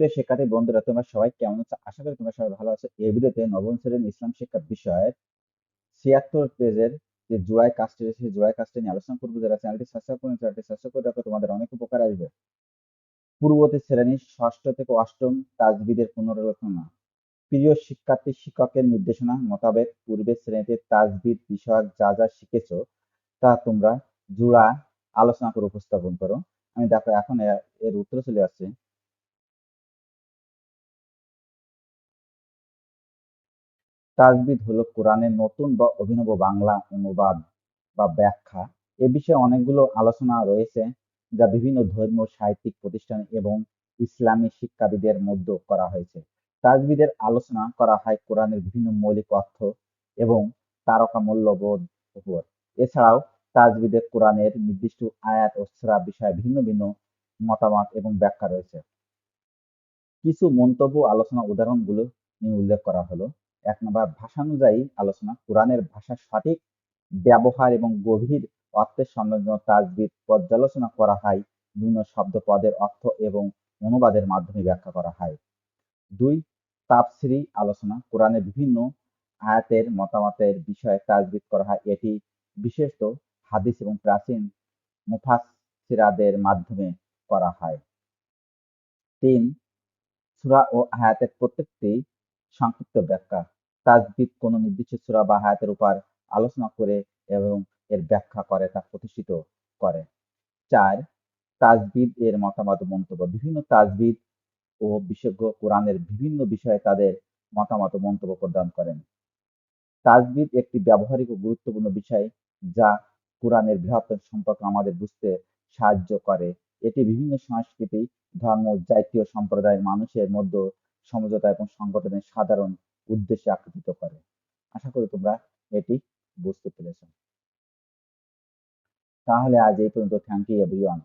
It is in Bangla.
প্রিয় শিক্ষার্থী বন্ধুরা, তোমরা সবাই কেমন আছো? আশা করি তোমরা সবাই ভালো আছো। এই ভিডিওতে নবম শ্রেণির ইসলাম শিক্ষা বিষয়ের ছিয়াত্তর পেজের যে জোড়াই কাজটি রয়েছে, সেই জোড়াই কাজটি নিয়ে আলোচনা করব। যারা চ্যানেলটি সাবস্ক্রাইব করেন, চ্যানেলটি সাবস্ক্রাইব করে রাখো। তোমাদের অনেক উপকার আসবে। পূর্ববর্তী শ্রেণির ষষ্ঠ থেকে অষ্টম তাজবিদের পুনরালোচনা প্রিয় শিক্ষার্থী, শিক্ষকের নির্দেশনা মোতাবেক পূর্বের শ্রেণীতে তাজবিদ বিষয়ক যা যা শিখেছ, তা তোমরা জোড়া আলোচনা করে উপস্থাপন করো। আমি দেখো, এখন এর উত্তর চলে আসছে। তাজবিদ হলো কোরআনের নতুন বা অভিনব বাংলা অনুবাদ বা ব্যাখ্যা। এ বিষয়ে অনেকগুলো আলোচনা রয়েছে যা বিভিন্ন ধর্মীয়, সাহিত্যিক প্রতিষ্ঠান এবং ইসলামী শিক্ষাবিদের মধ্যে করা হয়েছে। তাজবিদের আলোচনা করা হয় কোরআনের বিভিন্ন মৌলিক অর্থ এবং তারকা মূল্যবোধ উপর। এছাড়াও তাজবিদে কোরআনের নির্দিষ্ট আয়াত ও সূরা বিষয়ে ভিন্ন ভিন্ন মতামত এবং ব্যাখ্যা রয়েছে। কিছু মন্তব্য, আলোচনা উদাহরণগুলো নিয়ে উল্লেখ করা হলো। এক নম্বর ভাষানুযায়ী আলোচনা। কোরআনের ভাষার সঠিক, ব্যবহার এবং গভীর অর্থের সংলগ্ন তাজবিদ পর্যালোচনা করা হয়। বিভিন্ন শব্দ পদের অর্থ এবং অনুবাদের মাধ্যমে ব্যাখ্যা করা হয়। দুই, তাফসিরি আলোচনা। কোরআনের বিভিন্ন আয়াতের মতামতের বিষয়ে তাজবিদ করা হয়। এটি বিশেষত হাদিস এবং প্রাচীন মুফাসসিরাদের মাধ্যমে করা হয়। তিন, সূরা ও আয়াতের প্রত্যেকটি সংক্ষিপ্ত ব্যাখ্যা। তাজবিদ কোনো নির্দিষ্ট সূরা বা আয়াতের উপর আলোচনা করে এবং এর ব্যাখ্যা করে তা প্রতিষ্ঠিত করে। চার, তাজবিদ এর মতামত মন্তব্য। বিভিন্ন তাজবিদ ও বিশেষজ্ঞ কোরআনের বিভিন্ন বিষয়ে তাদের মতামত মন্তব্য প্রদান করেন। তাজবিদ একটি ব্যবহারিক ও গুরুত্বপূর্ণ বিষয় যা কোরআনের বৃহত্তর সম্পর্কে আমাদের বুঝতে সাহায্য করে। এটি বিভিন্ন সংস্কৃতি, ধর্ম, জাতীয় সম্প্রদায়ের মানুষের মধ্যে সমঝোতা এবং সংগঠনের সাধারণ উদ্দেশ্যে আকৃতিত করে। আশা করি তোমরা এটি বুঝতে পেরেছ। তাহলে আজ এই পর্যন্ত। Thank you everyone